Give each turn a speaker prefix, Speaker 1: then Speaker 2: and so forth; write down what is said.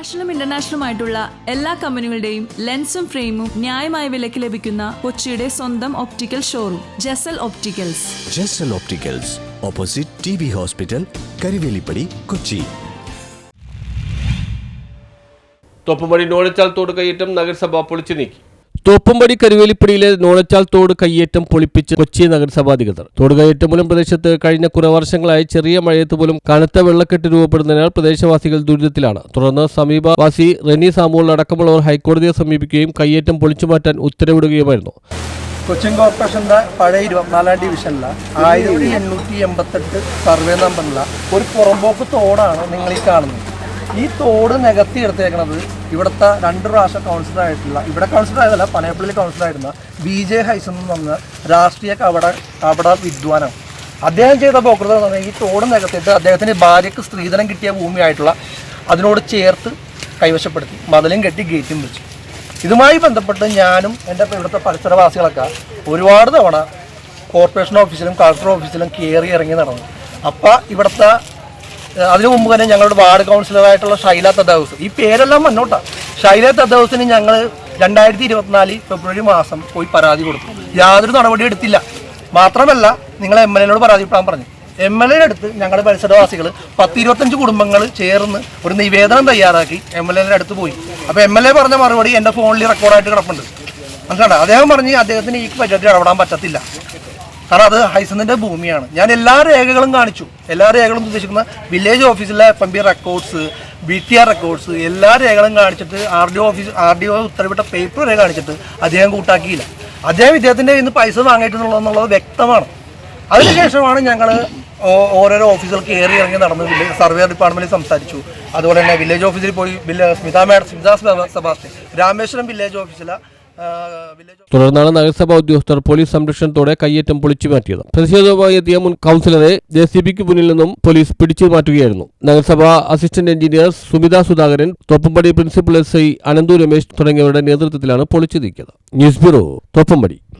Speaker 1: നാഷണലും ഇന്റർനാഷണലും ആയിട്ടുള്ള എല്ലാ കമ്പനികളുടെയും ലെൻസും ഫ്രെയിമും ന്യായമായ വിലയ്ക്ക് ലഭിക്കുന്ന കൊച്ചിയുടെ സ്വന്തം optical showroom Jasal opticals
Speaker 2: Jasal opticals opposite T B hospital Karuvelippady Kochi
Speaker 3: തൊപ്പുമണി നോളിച്ചാൽ തോട് കയ്യേറ്റം നഗരസഭ പൊളിച്ചു നീക്കി.
Speaker 4: തോപ്പുംപടി കരുവേലിപ്പടിയിലെ നോണച്ചാൽ തോട് കയ്യേറ്റം പൊളിപ്പിച്ച് കൊച്ചി നഗരസഭ അധികൃതർ തോട് കയ്യേറ്റം മൂലം പ്രദേശത്ത് കഴിഞ്ഞ കുറെ വർഷങ്ങളായി ചെറിയ മഴയത്ത് പോലും കനത്ത വെള്ളക്കെട്ട് രൂപപ്പെടുന്നതിനാൽ പ്രദേശവാസികൾ ദുരിതത്തിലാണ്. തുടർന്ന് സമീപവാസി റെനി സാമുവൽ അടക്കമുള്ളവർ ഹൈക്കോടതിയെ സമീപിക്കുകയും കയ്യേറ്റം പൊളിച്ചു മാറ്റാൻ ഉത്തരവിടുകയുമായിരുന്നു.
Speaker 5: കൊച്ചിൻ കോർപ്പറേഷന്റെ പഴയ ഇരുപത്തിനാലാം ഡിവിഷനിലെ ആയിരത്തി എണ്ണൂറ്റി എൺപത്തെട്ട് സർവേ നമ്പറിലുള്ള ഒരു പുറമ്പോക്ക് തോടാണ് നിങ്ങൾ ഈ കാണുന്നത്. ഈ തോട് നികത്തി എടുത്തേക്കുന്നത് ഇവിടുത്തെ രണ്ട് പ്രാവശ്യം കൗൺസിലർ ആയിട്ടുള്ള ഇവിടെ കൗൺസിലർ ആയതല്ല പനയപ്പള്ളിയിൽ കൗൺസിലറായിരുന്ന ബി ജെ ഹൈസൻ എന്ന് പറഞ്ഞ രാഷ്ട്രീയ കവട കവട വിദ്വാനാണ്. അദ്ദേഹം ചെയ്ത പോക്കൃതം എന്ന് പറഞ്ഞാൽ ഈ തോട് നികത്തിയിട്ട് അദ്ദേഹത്തിന്റെ ഭാര്യയ്ക്ക് സ്ത്രീധനം കിട്ടിയ ഭൂമിയായിട്ടുള്ള അതിനോട് ചേർത്ത് കൈവശപ്പെടുത്തി മതിലും കെട്ടി ഗേറ്റും വെച്ചു. ഇതുമായി ബന്ധപ്പെട്ട് ഞാനും എന്റെ ഇവിടുത്തെ പരിസരവാസികളൊക്കെ ഒരുപാട് തവണ കോർപ്പറേഷൻ ഓഫീസിലും കളക്ടർ ഓഫീസിലും കയറി ഇറങ്ങി നടന്നു. അപ്പം ഇവിടുത്തെ അതിനു മുമ്പ് തന്നെ ഞങ്ങളുടെ വാർഡ് കൗൺസിലറായിട്ടുള്ള ഷൈല തദ്ദേശം ഈ പേരെല്ലാം മുന്നോട്ടാ ഷൈല തദ്ദേശത്തിന് ഞങ്ങൾ രണ്ടായിരത്തി ഇരുപത്തിനാല് ഫെബ്രുവരി മാസം പോയി പരാതി കൊടുത്തു. യാതൊരു നടപടി എടുത്തില്ല. മാത്രമല്ല നിങ്ങൾ എം എൽ എനോട് പരാതിപ്പെടാൻ പറഞ്ഞു. എം എൽ എയുടെ അടുത്ത് ഞങ്ങളുടെ പരിസരവാസികൾ പത്ത് ഇരുപത്തഞ്ച് കുടുംബങ്ങൾ ചേർന്ന് ഒരു നിവേദനം തയ്യാറാക്കി എം എൽ എയുടെ അടുത്ത് പോയി. അപ്പോൾ എം എൽ എ പറഞ്ഞ മറുപടി എന്റെ ഫോണിൽ റെക്കോർഡായിട്ട് കിടപ്പുണ്ട്. മനസ്സിലാണ് അദ്ദേഹം പറഞ്ഞ് അദ്ദേഹത്തിന് ഈ ബജറ്റിൽ ഇടപെടാൻ പറ്റത്തില്ല. കാരണം അത് ഹൈസന്നിന്റെ ഭൂമിയാണ്. ഞാൻ എല്ലാ രേഖകളും കാണിച്ചു. എല്ലാ രേഖകളും ഉദ്ദേശിക്കുന്ന വില്ലേജ് ഓഫീസിലെ F M B records B T R records എല്ലാ രേഖകളും കാണിച്ചിട്ട് R D office R D O ഉത്തരവിട്ട paper വരെ കാണിച്ചിട്ട് അദ്ദേഹം കൂട്ടാക്കിയില്ല. അദ്ദേഹം ഇദ്ദേഹത്തിന്റെ ഇന്ന് പൈസ വാങ്ങിയിട്ടുള്ളതെന്നുള്ളത് വ്യക്തമാണ്. അതിനുശേഷമാണ് ഞങ്ങൾ ഓരോരോ ഓഫീസുകൾ കയറി ഇറങ്ങി നടന്ന് സർവേ ഡിപ്പാർട്ട്മെന്റിൽ സംസാരിച്ചു. അതുപോലെ തന്നെ വില്ലേജ് ഓഫീസിൽ പോയി Smitha madam Smitha Sebastian Rameswaram village ഓഫീസിലെ
Speaker 4: തുടർന്നാണ് നഗരസഭാ ഉദ്യോഗസ്ഥർ പോലീസ് സംരക്ഷണത്തോടെ കയ്യേറ്റം പൊളിച്ചു മാറ്റിയത്. പ്രതിഷേധവുമായി എത്തിയ മുൻ കൗൺസിലറെ ജെ സി ബിക്ക് മുന്നിൽ നിന്നും പോലീസ് പിടിച്ചു മാറ്റുകയായിരുന്നു. നഗരസഭാ assistant engineer Sumitha Sudhakaran Thoppumpady principal S I Ananthu Ramesh തുടങ്ങിയവരുടെ നേതൃത്വത്തിലാണ് പൊളിച്ചു നീക്കിയത്. News bureau Thoppumpady